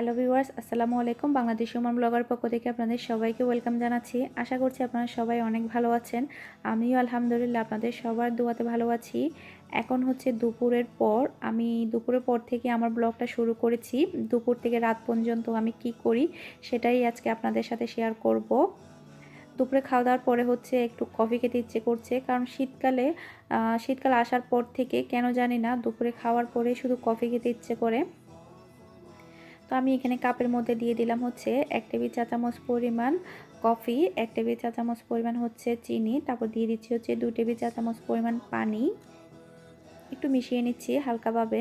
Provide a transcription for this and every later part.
Hello viewers, আসসালামু আলাইকুম। বাংলাদেশ উমান blogger পক্ষ থেকে আপনাদের সবাইকে ওয়েলকাম জানাচ্ছি। আশা করছি আপনারা সবাই অনেক ভালো আছেন। আমিও আলহামদুলিল্লাহ আপনাদের সবার দোয়াতে ভালো আছি। এখন হচ্ছে দুপুরের পর, আমি দুপুরের পর থেকে আমার ব্লগটা শুরু করেছি। দুপুর থেকে রাত পর্যন্ত আমি কি করি সেটাই আজকে আপনাদের সাথে শেয়ার করব। দুপুরে খাওয়া দাওয়ার পরে হচ্ছে একটু কফি খেতে ইচ্ছে করছে। কারণ শীতকালে শীতকাল আসার পর থেকে কেন জানি না, দুপুরে খাওয়ার পরে শুধু কফি খেতে ইচ্ছে করে। তো আমি এখানে কাপের মধ্যে দিয়ে দিলাম হচ্ছে এক টেবিল চা চামচ পরিমাণ কফি, এক টেবিল চা চামচ পরিমাণ হচ্ছে চিনি, তারপর দিয়ে দিচ্ছি হচ্ছে দু টেবিল চা চামচ পরিমাণ পানি। একটু মিশিয়ে নিচ্ছি হালকাভাবে।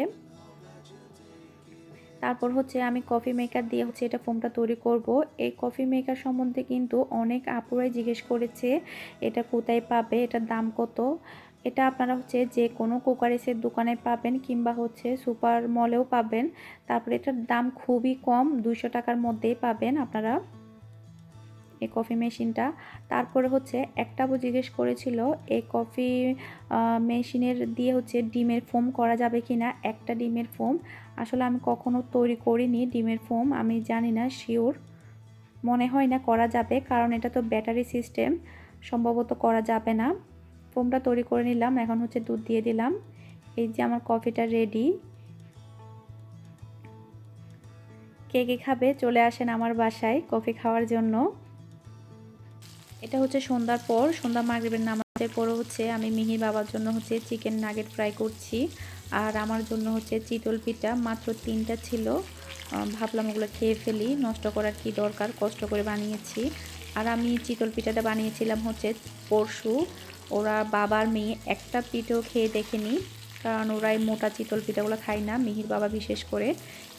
তারপর হচ্ছে আমি কফি মেকার দিয়ে হচ্ছে এটা ফোমটা তৈরি করব। এই কফি মেকার সম্বন্ধে কিন্তু অনেক আপুরাই জিজ্ঞেস করেছে, এটা কোথায় পাবে, এটার দাম কত? এটা আপনারা হচ্ছে যে কোনো কোকারেসের দোকানে পাবেন কিংবা হচ্ছে সুপার মলেও পাবেন। তারপরে এটার দাম খুবই কম, দুইশো টাকার মধ্যেই পাবেন আপনারা এই কফি মেশিনটা। তারপরে হচ্ছে একটা জিজ্ঞেস করেছিল এই কফি মেশিনের দিয়ে হচ্ছে ডিমের ফোম করা যাবে কি না একটা ডিমের ফোম। আসলে আমি কখনো তৈরি করিনি ডিমের ফোম, আমি জানি না, শিওর মনে হয় না করা যাবে, কারণ এটা তো ব্যাটারি সিস্টেম, সম্ভবত করা যাবে না। ফোমটা তৈরি করে নিলাম। এখন হচ্ছে দুধ দিয়ে দিলাম। এই যে আমার কফিটা রেডি কে কে খাবে চলে আসেন আমার বাসায় কফি খাওয়ার জন্য। এটা হচ্ছে সন্ধ্যার পর, সন্ধ্যা মাগরিবের নামাজের পরও হচ্ছে আমি মিহির বাবার জন্য হচ্ছে চিকেন নাগেট ফ্রাই করছি। আর আমার জন্য হচ্ছে চিতল পিঠা মাত্র তিনটা ছিল। ভাবলাম ওগুলো খেয়ে ফেলি, নষ্ট করার কি দরকার? কষ্ট করে বানিয়েছি। আর আমি চিতল পিঠাটা বানিয়েছিলাম হচ্ছে পরশু। ওরা বাবার মেয়ে একটা পিঠেও খেয়ে দেখেনি, কারণ ওরাই মোটা চিতল পিঠাগুলো খায় না। মিহির বাবা বিশেষ করে।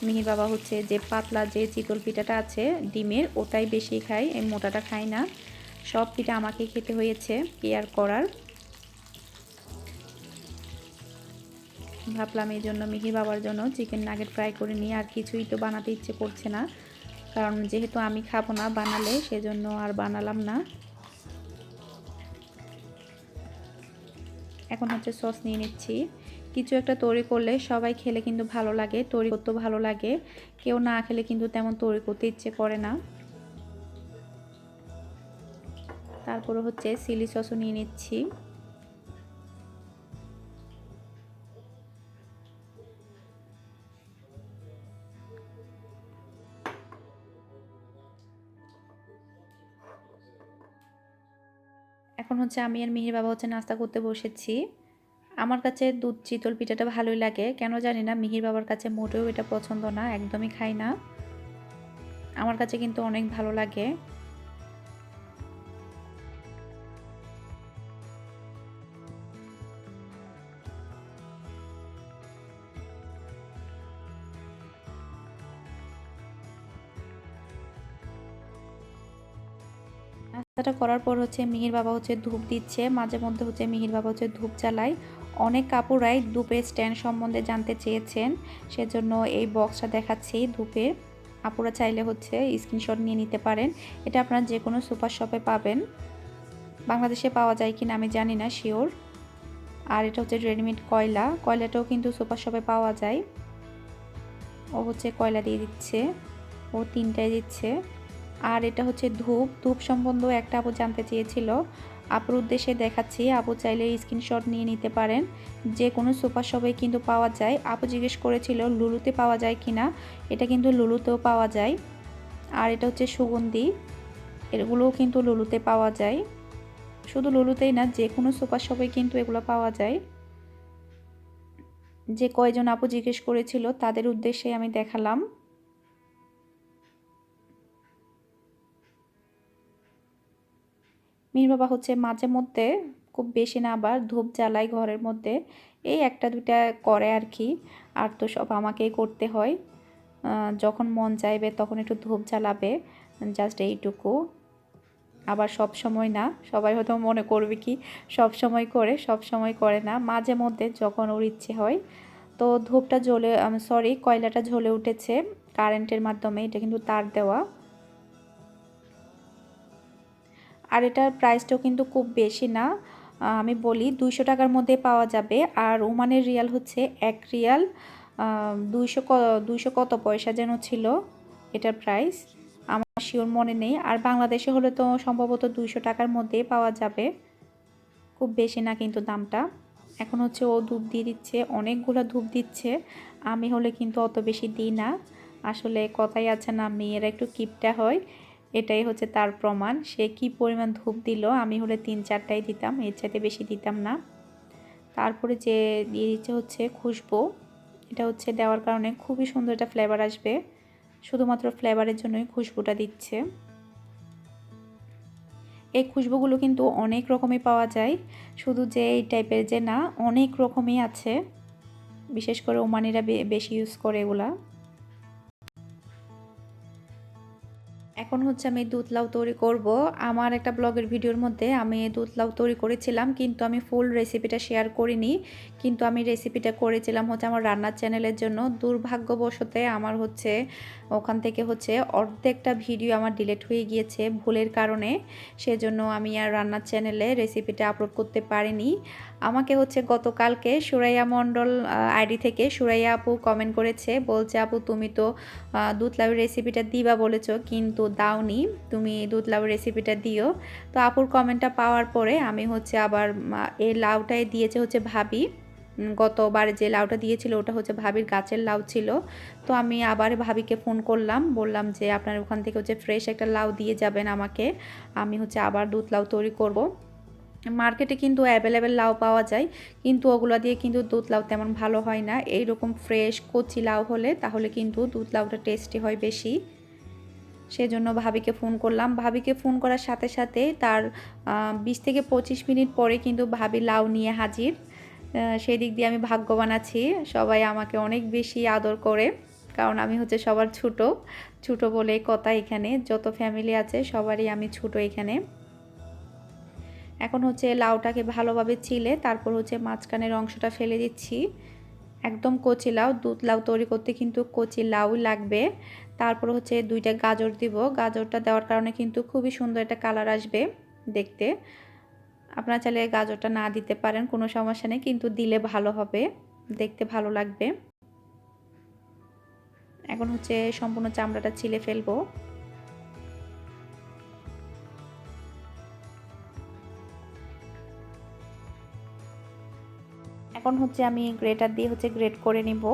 মিহির বাবা হচ্ছে যে পাতলা যে চিতল পিঠাটা আছে, ডিমের, ওটাই বেশি খায়, এই মোটাটা খায় না। সব পিঠা আমাকে খেতে হয়েছে কেয়ার করার। ভাবলাম এই জন্য মিহির বাবার জন্য চিকেন নাগেট ফ্রাই করে নিয়ে আর কিছুই তো বানাতে ইচ্ছে করছে না। কারণ যেহেতু আমি খাব না বানালে, সেজন্য আর বানালাম না। এখন হচ্ছে সস নিয়ে নিচ্ছি। কিছু একটা তৈরি করলে সবাই খেলে কিন্তু ভালো লাগে, তৈরি করতেও ভালো লাগে। কেউ না খেলে কিন্তু তেমন তৈরি করতে ইচ্ছে করে না। তারপরে হচ্ছে চিলি সসও নিয়ে নিচ্ছি। এখন হচ্ছে আমি আর মিহির বাবা হচ্ছে নাস্তা করতে বসেছি। আমার কাছে দুধ চিতল পিঠাটা ভালোই লাগে। কেন জানি না, মিহির বাবার কাছে মোটেও এটা পছন্দ না, একদমই খাই না। আমার কাছে কিন্তু অনেক ভালো লাগে। নাস্তাটা করার পর হচ্ছে মিহির বাবা হচ্ছে ধূপ দিচ্ছে, মাঝে মধ্যে হচ্ছে মিহির বাবা হচ্ছে ধূপ জ্বালায়। অনেক কাপড়াই ধূপের স্ট্যান্ড সম্বন্ধে জানতে চেয়েছেন, সেজন্য এই বক্সটা দেখাচ্ছি ধূপে। আপুরা চাইলে হচ্ছে স্ক্রিনশট নিয়ে নিতে পারেন, এটা আপনারা যে কোনো সুপার শপে পাবেন। বাংলাদেশে পাওয়া যায় কিনা আমি জানি না শিওর আর এটা হচ্ছে রেডিমেড কয়লা, কয়লাটাও কিন্তু সুপার শপে পাওয়া যায়। ও হচ্ছে কয়লা দিয়ে দিচ্ছে, ও তিনটায় দিচ্ছে। আর এটা হচ্ছে ধূপ। ধূপ সম্বন্ধেও একটা আপু জানতে চেয়েছিল। আপুর উদ্দেশ্যে দেখাচ্ছি, আপু চাইলে স্ক্রিনশট নিয়ে নিতে পারেন। যে কোনো সুপার শপে কিন্তু পাওয়া যায়। আপু জিজ্ঞেস করেছিল, লুলুতে পাওয়া যায় কি না? এটা কিন্তু লুলুতেও পাওয়া যায়। আর এটা হচ্ছে সুগন্ধি। এগুলোও কিন্তু লুলুতে পাওয়া যায়। শুধু লুলুতেই না যে কোনো সুপার শপে কিন্তু এগুলো পাওয়া যায়। যে কয়জন আপু জিজ্ঞেস করেছিল, তাদের উদ্দেশ্যে আমি দেখালাম। মিহির বাবা হচ্ছে মাঝে মধ্যে খুব বেশি না, আবার ধূপ জ্বালাই ঘরের মধ্যে। এই একটা দুইটা করে আর কি, আর তো সব আমাকেই করতে হয়। যখন মন চাইবে তখন একটু ধূপ জ্বালাবে জাস্ট এইটুকু। আবার সব সময় না, সবাই হয়তো মনে করবে কি, সব সময় করে, সব সময় করে না। মাঝে মধ্যে যখন ওর ইচ্ছে হয়, তো ধূপটা জ্বলে সরি কয়লাটা জ্বলে উঠেছে কারেন্টের মাধ্যমে, এটা কিন্তু তার দেওয়া। আর এটার প্রাইসটাও কিন্তু খুব বেশি না। আমি বলি দুইশো টাকার মধ্যে পাওয়া যাবে। আর ওমানের রিয়াল হচ্ছে এক রিয়াল দুইশো দুইশো কত পয়সা যেন ছিল এটার প্রাইস আমার শিওর মনে নেই। আর বাংলাদেশে হলে তো সম্ভবত দুইশো টাকার মধ্যেই পাওয়া যাবে। খুব বেশি না কিন্তু দামটা। এখন হচ্ছে ও ধূপ দিয়ে দিচ্ছে, অনেকগুলো ধূপ দিচ্ছে। আমি হলে কিন্তু অত বেশি দিই না। আসলে কথাই আছে না, মেয়েরা একটু কিপটা হয়। এটাই হচ্ছে তার প্রমাণ। সে কি পরিমাণ ধূপ দিল, আমি হলে তিন চারটাই দিতাম, এর চাইতে বেশি দিতাম না। তারপরে যে দিয়ে দিচ্ছে হচ্ছে খুশবু, এটা হচ্ছে দেওয়ার কারণে খুবই সুন্দর একটা ফ্লেভার আসবে। শুধুমাত্র ফ্লেভারের জন্যই খুশবুটা দিচ্ছে। এই খুশবুগুলো কিন্তু অনেক রকমই পাওয়া যায়, শুধু যে এই টাইপের যে না, অনেক রকমই আছে। বিশেষ করে ওমানিরা বেশি ইউজ করে এগুলা। এখন হচ্ছে আমি দুধ লাউ তৈরি করব। আমার একটা ব্লগের ভিডিওর মধ্যে আমি দুধ লাউ তৈরি করেছিলাম, কিন্তু আমি ফুল রেসিপিটা শেয়ার করিনি। কিন্তু আমি রেসিপিটা করেছিলাম হচ্ছে আমার রান্নার চ্যানেলের জন্য। দুর্ভাগ্যবশতে আমার হচ্ছে ওখান থেকে হচ্ছে অর্ধেকটা ভিডিও আমার ডিলেট হয়ে গিয়েছে ভুলের কারণে। সেজন্য আমি আর রান্নার চ্যানেলে রেসিপিটা আপলোড করতে পারিনি। আমাকে হচ্ছে গতকালকে সুরাইয়া মণ্ডল আইডি থেকে সুরাইয়া আপু কমেন্ট করেছে, বলছে, আপু, তুমি তো দুধ লাউয়ের রেসিপিটা দিবা বলেছ, কিন্তু দাওনি। তুমি দুধ লাউয়ের রেসিপিটা দিও। তো আপুর কমেন্টটা পাওয়ার পরে আমি হচ্ছে আবার এই লাউটাই দিয়েছে হচ্ছে ভাবি। গতবার যে লাউটা দিয়েছিল, ওটা হচ্ছে ভাবির গাছের লাউ ছিল। তো আমি আবার ভাবিকে ফোন করলাম, বললাম যে, আপনার ওখান থেকে হচ্ছে ফ্রেশ একটা লাউ দিয়ে যাবেন আমাকে। আমি হচ্ছে আবার দুধ লাউ তৈরি করব। মার্কেটে কিন্তু অ্যাভেলেবেল লাউ পাওয়া যায়, কিন্তু ওগুলো দিয়ে কিন্তু দুধ লাউ তেমন ভালো হয় না। এই রকম ফ্রেশ কচি লাউ হলে তাহলে কিন্তু দুধ লাউটা টেস্টি হয় বেশি। সেজন্য ভাবিকে ফোন করলাম। ভাবিকে ফোন করার সাথে সাথে তার বিশ থেকে পঁচিশ মিনিট পরে কিন্তু ভাবি লাউ নিয়ে হাজির। সেই দিক দিয়ে আমি ভাগ্যবান আছি। সবাই আমাকে অনেক বেশি আদর করে, কারণ আমি হচ্ছে সবার ছোট। ছোট বলে কথা এখানে। যত ফ্যামিলি আছে সবারই আমি ছোট এখানে। এখন হচ্ছে লাউটাকে ভালোভাবে চিলে তারপর হচ্ছে মাঝখানের অংশটা ফেলে দিচ্ছি। একদম কচি লাউ, দুধ লাউ তৈরি করতে কিন্তু কচি লাউ লাগবে। তারপর হচ্ছে দুইটা গাজর দিব। গাজরটা দেওয়ার কারণে কিন্তু খুবই সুন্দর একটা কালার আসবে দেখতে। আপনারা চাইলে গাজরটা না দিতে পারেন, কোনো সমস্যা নেই, কিন্তু দিলে ভালো হবে। দেখতে ভালো লাগবে। এখন হচ্ছে সম্পূর্ণ চামড়াটা ছিলে ফেলব। এখন হচ্ছে আমি গ্রেটার দিয়ে হচ্ছে গ্রেট করে নিব।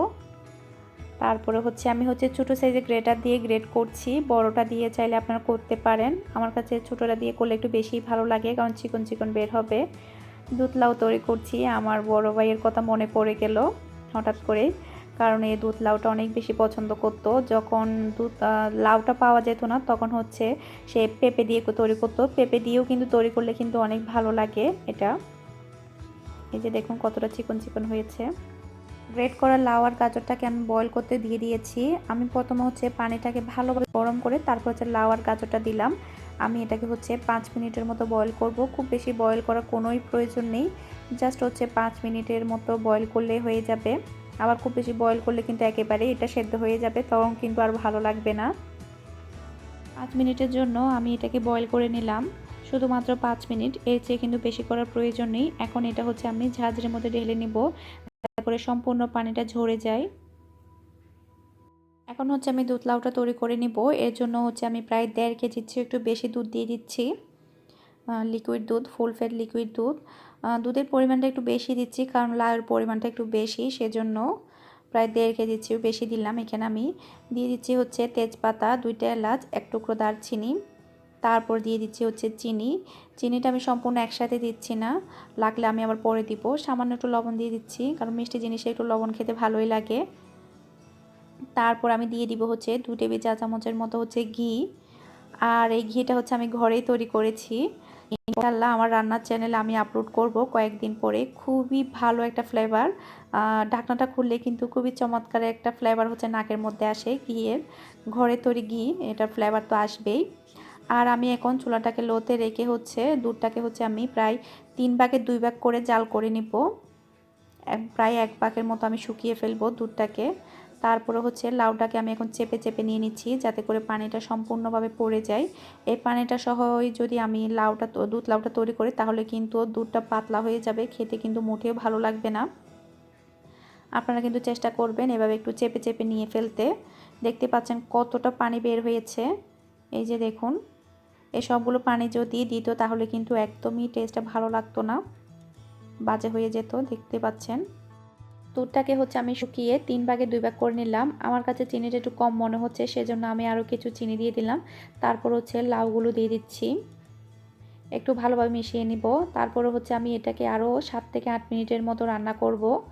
তারপরে হচ্ছে আমি হচ্ছে ছোটো সাইজে গ্রেটার দিয়ে গ্রেট করছি। বড়টা দিয়ে চাইলে আপনারা করতে পারেন। আমার কাছে ছোটোটা দিয়ে করলে একটু বেশি ভালো লাগে, কারণ চিকন চিকন বের হবে। দুধ লাউ তৈরি করছি। আমার বড় ভাইয়ের কথা মনে পড়ে গেল হঠাৎ করে, কারণ এই দুধ লাউটা অনেক বেশি পছন্দ করতো। যখন দুধ লাউটা পাওয়া যেত না, তখন হচ্ছে সে পেঁপে দিয়ে তৈরি করতো। পেঁপে দিয়েও কিন্তু তৈরি করলে কিন্তু অনেক ভালো লাগে এটা। এই যে দেখুন কতটা চিকন চিকন হয়েছে। গ্রেট করা লাউ আর গাজরটাকে আমি বয়ল করতে দিয়ে দিয়েছি। আমি প্রথমে হচ্ছে পানিটাকে ভালোভাবে গরম করে তারপর হচ্ছে লাউ আর গাজরটা দিলাম। আমি এটাকে হচ্ছে পাঁচ মিনিটের মতো বয়ল করব। খুব বেশি বয়ল করার কোনোই প্রয়োজন নেই। জাস্ট হচ্ছে পাঁচ মিনিটের মতো বয়ল করলে হয়ে যাবে। আবার খুব বেশি বয়ল করলে কিন্তু একেবারে এটা সেদ্ধ হয়ে যাবে, তখন কিন্তু আর ভালো লাগবে না। পাঁচ মিনিটের জন্য আমি এটাকে বয়ল করে নিলাম। শুধুমাত্র পাঁচ মিনিট। এর চেয়ে কিন্তু বেশি করার প্রয়োজন নেই। এখন এটা হচ্ছে আমি ঝাঁঝরের মধ্যে ঢেলে নিব। তারপরে সম্পূর্ণ পানিটা ঝরে যায়। এখন হচ্ছে আমি দুধ লাউটা তৈরি করে নিব। এর জন্য হচ্ছে আমি প্রায় দেড় কেজির একটু বেশি দুধ দিয়ে দিচ্ছি। লিকুইড দুধ ফুল ফ্যাট লিকুইড দুধ। দুধের পরিমাণটা একটু বেশি দিচ্ছি কারণ লাউয়ের পরিমাণটা একটু বেশি। সেজন্য প্রায় দেড় কেজির চেয়েও বেশি দিলাম। এখানে আমি দিয়ে দিচ্ছি হচ্ছে তেজপাতা, দুইটা এলাচ, এক টুকরো দারচিনি। তারপর দিয়ে দিচ্ছি হচ্ছে চিনি। চিনিটা আমি সম্পূর্ণ একসাথে দিচ্ছি না। লাগলে আমি আবার পরে দিব। সামান্য একটু লবণ দিয়ে দিচ্ছি, কারণ মিষ্টি জিনিসে একটু লবণ খেতে ভালোই লাগে। তারপর আমি দিয়ে দিব হচ্ছে দু টেবিল চা চামচের মতো হচ্ছে ঘি। আর এই ঘিটা হচ্ছে আমি ঘরেই তৈরি করেছি। ইনশাল্লাহ আমার রান্নার চ্যানেলে আমি আপলোড করব কয়েকদিন পরে। খুবই ভালো একটা ফ্লেভার ঢাকনাটা খুললে কিন্তু খুবই চমৎকার একটা ফ্লেভার হচ্ছে নাকের মধ্যে আসে ঘিয়ের। ঘরে তৈরি ঘি, এটার ফ্লেভার তো আসবেই। আর আমি এখন চুলাটাকে লোতে রেখে হচ্ছে, দুধটাকে হচ্ছে আমি প্রায় তিন ভাগের দুই ভাগ করে জাল করে নিব। প্রায় এক ভাগের মতো আমি শুকিয়ে ফেলব দুধটাকে। তারপরে হচ্ছে লাউটাকে আমি এখন চেপে চেপে নিয়ে নিচ্ছি যাতে করে পানিটা সম্পূর্ণভাবে পড়ে যায়। এই পানিটা সহই যদি আমি লাউটা দুধ লাউটা তৈরি করি তাহলে কিন্তু দুধটা পাতলা হয়ে যাবে, খেতে কিন্তু মোটেও ভালো লাগবে না। আপনারা কিন্তু চেষ্টা করবেন এভাবে একটু চেপে চেপে নিয়ে ফেলতে। দেখতে পাচ্ছেন কতটা পানি বের হয়েছে। এই যে দেখুন সবগুলো পানি যদি দিত তাহলে কিন্তু একদমই টেস্টটা ভালো লাগতো না। বাজে হয়ে যেত, দেখতে পাচ্ছেন। দুধটাকে হচ্ছে আমি শুকিয়ে তিন ভাগে দুই ভাগ করে নিলাম। আমার কাছে চিনিটা একটু কম মনে হচ্ছে, সেজন্য আমি আরও কিছু চিনি দিয়ে দিলাম। তারপর হচ্ছে লাউগুলো দিয়ে দিচ্ছি। একটু ভালোভাবে মিশিয়ে নিব। তারপরে হচ্ছে আমি এটাকে আরও সাত থেকে আট মিনিটের মতো রান্না করব।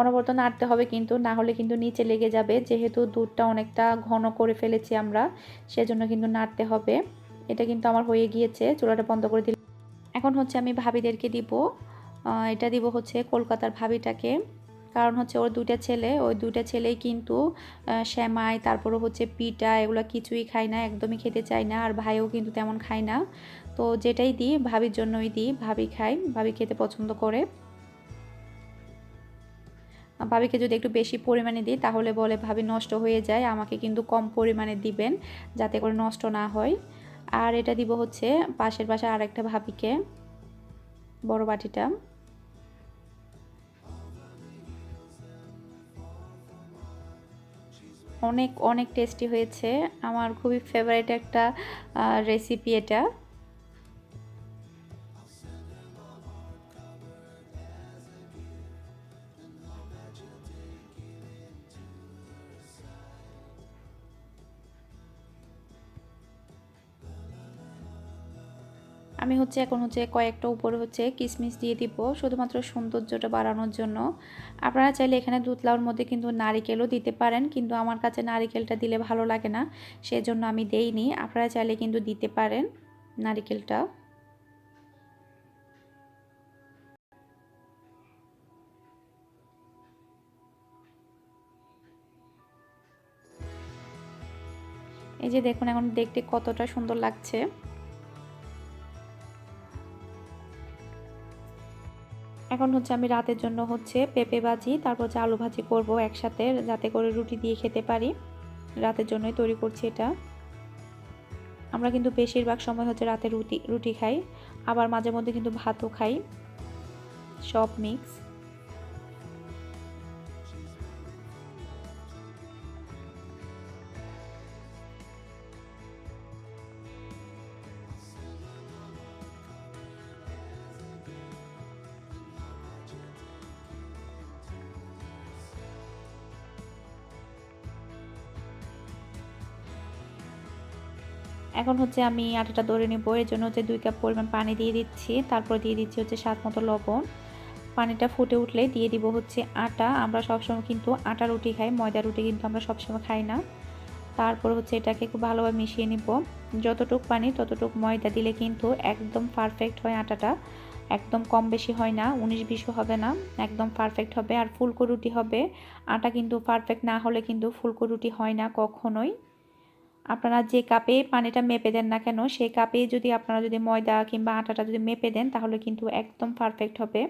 অনবরত নাড়তে হবে কিন্তু, না হলে কিন্তু নিচে লেগে যাবে। যেহেতু দুধটা অনেকটা ঘন করে ফেলেছি আমরা, সেজন্য কিন্তু নাড়তে হবে। এটা কিন্তু আমার হয়ে গিয়েছে, চুলাটা বন্ধ করে দিলাম। এখন হচ্ছে আমি ভাবিদেরকে দিব এটা দিব হচ্ছে কলকাতার ভাবিটাকে। কারণ হচ্ছে ওর দুইটা ছেলে, ওই দুইটা ছেলেই কিন্তু শ্যামাই তারপরে হচ্ছে পিঠা এগুলো কিছুই খায় না, একদমই খেতে চায় না, আর ভাইও কিন্তু তেমন খায় না। তো যেটাই দিই, ভাবির জন্যই দিই, ভাবি খাই ভাবি খেতে পছন্দ করে। ভাবিকে যদি একটু বেশি পরিমাণে দিই, তাহলে বলে, ভাবি, নষ্ট হয়ে যায়, আমাকে কিন্তু কম পরিমাণে দিবেন যাতে করে নষ্ট না হয়। আর এটা দিব হচ্ছে পাশের পাশে আর একটা ভাবিকে, বড় বাটিটা। অনেক অনেক টেস্টি হয়েছে। আমার খুবই ফেভারিট একটা রেসিপি এটা। হচ্ছে, এখন হচ্ছে কয়েকটা উপরে হচ্ছে কিশমিশ দিয়ে দিব, শুধুমাত্র সৌন্দর্যটা বাড়ানোর জন্য। আপনারা চাইলে এখানে দুধ লাউর মধ্যে কিন্তু নারিকেলও দিতে পারেন, কিন্তু আমার কাছে নারিকেলটা দিলে ভালো লাগে না, সেজন্য আমি দেইনি। আপনারা চাইলে কিন্তু দিতে পারেন নারিকেলটা। এই যে দেখুন, এখন দেখতে কতটা সুন্দর লাগছে। এখন হচ্ছে আমি রাতের জন্য হচ্ছে পেঁপে ভাজি, তারপর হচ্ছে আলু ভাজি করব একসাথে যাতে করে রুটি দিয়ে খেতে পারি। রাতের জন্যই তৈরি করছি এটা। আমরা কিন্তু বেশিরভাগ সময় হচ্ছে রাতে রুটি রুটি খাই, আবার মাঝে মধ্যে কিন্তু ভাতও খাই। সব মিক্স। এখন হচ্ছে আমি আটাটা দরে নেব। এর জন্য হচ্ছে দুই কাপ পরিমাণ পানি দিয়ে দিচ্ছি। তারপর দিয়ে দিচ্ছি হচ্ছে স্বাদ মতো লবণ। পানিটা ফুটে উঠলে দিয়ে দিব হচ্ছে আটা। আমরা সবসময় কিন্তু আটা রুটি খাই, ময়দা রুটি কিন্তু আমরা সবসময় খাই না। তারপর হচ্ছে এটাকে খুব ভালোভাবে মিশিয়ে নিব। যতটুক পানি, ততটুক ময়দা দিলে কিন্তু একদম পারফেক্ট হয় আটাটা। একদম কম বেশি হয় না, উনিশ বিশও হবে না, একদম পারফেক্ট হবে। আর ফুলকো রুটি হবে। আটা কিন্তু পারফেক্ট না হলে কিন্তু ফুলকো রুটি হয় না কখনোই। আপনারা যে কাপে পানিটা মেপে দেন না কেন, সেই কাপে যদি আপনারা যদি ময়দা কিংবা আটাটা যদি মেপে দেন, তাহলে কিন্তু একদম পারফেক্ট হবে।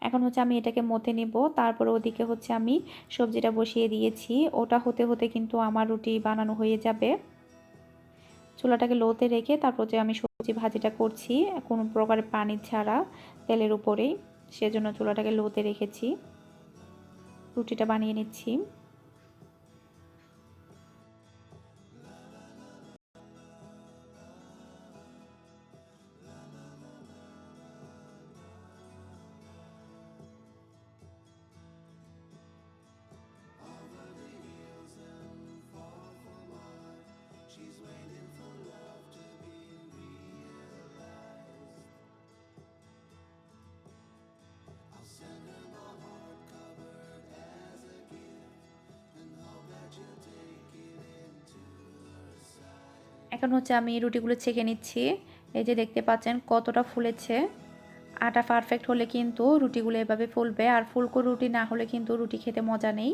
এখন হচ্ছে আমি এটাকে মতে নেব, তারপরে ওদিকে হচ্ছে আমি সবজিটা বসিয়ে দিয়েছি। ওটা হতে হতে কিন্তু আমার রুটি বানানো হয়ে যাবে। চুলাটাকে লোতে রেখে তারপর যে আমি সবজি ভাজিটা করছি, কোনো প্রকারের পানি ছাড়া তেলের উপরেই, সেজন্য চুলাটাকে লোতে রেখেছি। রুটিটা বানিয়ে নিচ্ছি। এখন হচ্ছে আমি রুটিগুলো ছেঁকে নিচ্ছি। এই যে দেখতে পাচ্ছেন কতটা ফুলেছে। আটা পারফেক্ট হলে কিন্তু রুটিগুলো এভাবে ফুলবে। আর ফুলকো রুটি না হলে কিন্তু রুটি খেতে মজা নেই।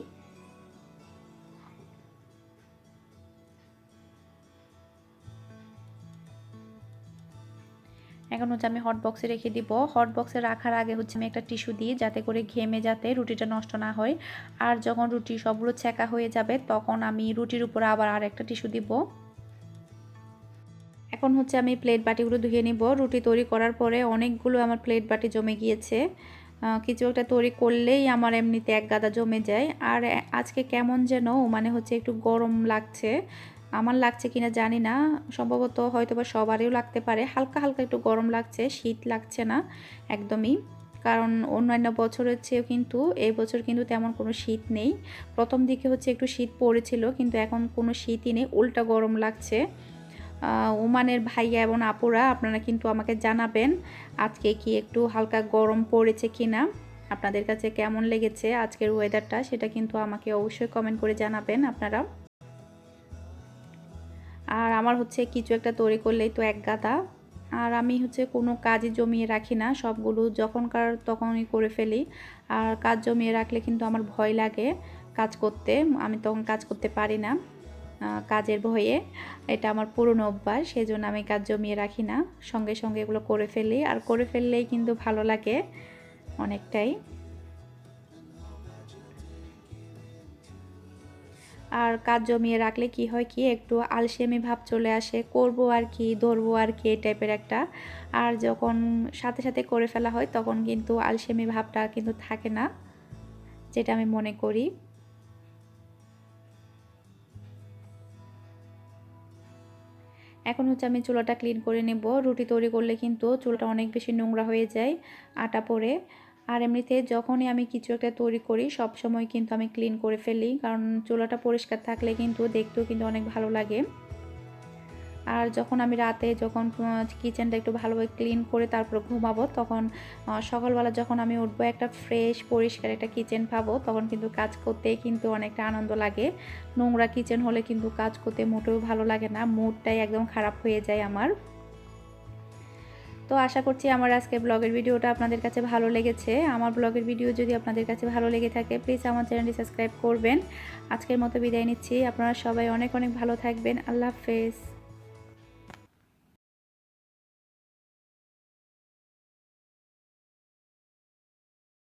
এখন হচ্ছে আমি হট বক্সে রেখে দিব। হট বক্সে রাখার আগে হচ্ছে আমি একটা টিস্যু দিই যাতে করে ঘেমে যাতে রুটিটা নষ্ট না হয়। আর যখন রুটি সবগুলো ছেঁকা হয়ে যাবে তখন আমি রুটির উপরে আবার আর একটা টিস্যু দিব। এখন হচ্ছে আমি প্লেট বাটিগুলো ধুয়ে নিব। রুটি তৈরি করার পরে অনেকগুলো আমার প্লেট বাটি জমে গিয়েছে। কিছু একটা তৈরি করলেই আমার এমনিতে এক গাদা জমে যায়। আর আজকে কেমন যেন মানে হচ্ছে একটু গরম লাগছে। আমার লাগছে কিনা জানি না। সম্ভবত হয়তো বা সবারইও লাগতে পারে। হালকা হালকা একটু গরম লাগছে, শীত লাগছে না একদমই। কারণ অন্যান্য বছরের চেয়েও কিন্তু, এই বছর কিন্তু তেমন কোনো শীত নেই। প্রথম দিকে হচ্ছে একটু শীত পড়েছিল, কিন্তু এখন কোনো শীতই নেই, উল্টা গরম লাগছে। ওমানের ভাইয়া এবং আপুরা, আপনারা কিন্তু আমাকে জানাবেন আজকে কি একটু হালকা গরম পড়েছে কি না আপনাদের কাছে কেমন লেগেছে আজকের ওয়েদারটা সেটা কিন্তু আমাকে অবশ্যই কমেন্ট করে জানাবেন আপনারা। আর আমার হচ্ছে কিছু একটা তৈরি করলেই তো এক গাদা। আর আমি হচ্ছে কোনো কাজই জমিয়ে রাখি না, সবগুলো যখনকার তখনই করে ফেলি। আর কাজ জমিয়ে রাখলে কিন্তু আমার ভয় লাগে কাজ করতে, আমি তখন কাজ করতে পারি না। কাজের ভয়ে এটা আমার পুরনো অভ্যাস সেই জন্য আমি কাজ জমিয়ে রাখি না। সঙ্গে সঙ্গে এগুলো করে ফেলি, আর করে ফেললেই কিন্তু ভালো লাগে অনেকটাই। আর কাজ জমিয়ে রাখলে কি হয় কি, একটু আলসেমি ভাব চলে আসে, করব আর কি, ধরবো আর কি, এই টাইপের একটা। আর যখন সাথে সাথে করে ফেলা হয়, তখন কিন্তু আলসেমি ভাবটা কিন্তু থাকে না, যেটা আমি মনে করি। এখন হচ্ছে আমি চুলাটা ক্লিন করে নেব। রুটি তৈরি করলে কিন্তু চুলাটা অনেক বেশি নোংরা হয়ে যায় আটা পরে। আর এমনিতে যখনই আমি কিছু একটা তৈরি করি সব সময় কিন্তু আমি ক্লিন করে ফেলি। কারণ চুলাটা পরিষ্কার থাকলে কিন্তু দেখতেও কিন্তু অনেক ভালো লাগে। আর যখন আমি রাতে যখন কিচেনটা একটু ভালোভাবে ক্লিন করে তারপর ঘুমাবো, তখন সকালবেলা যখন আমি উঠবো একটা ফ্রেশ পরিষ্কার একটা কিচেন পাবো, তখন কিন্তু কাজ করতে কিন্তু অনেকটা আনন্দ লাগে। নোংরা কিচেন হলে কিন্তু কাজ করতে মোটেও ভালো লাগে না মুডটাই একদম খারাপ হয়ে যায় আমার। তো আশা করছি আমার আজকে ব্লগের ভিডিওটা আপনাদের কাছে ভালো লেগেছে। আমার ব্লগের ভিডিও যদি আপনাদের কাছে ভালো লেগে থাকে প্লিজ আমার চ্যানেলটি সাবস্ক্রাইব করবেন। আজকের মতো বিদায় নিচ্ছি। আপনারা সবাই অনেক অনেক ভালো থাকবেন। আল্লাহ হাফেজ।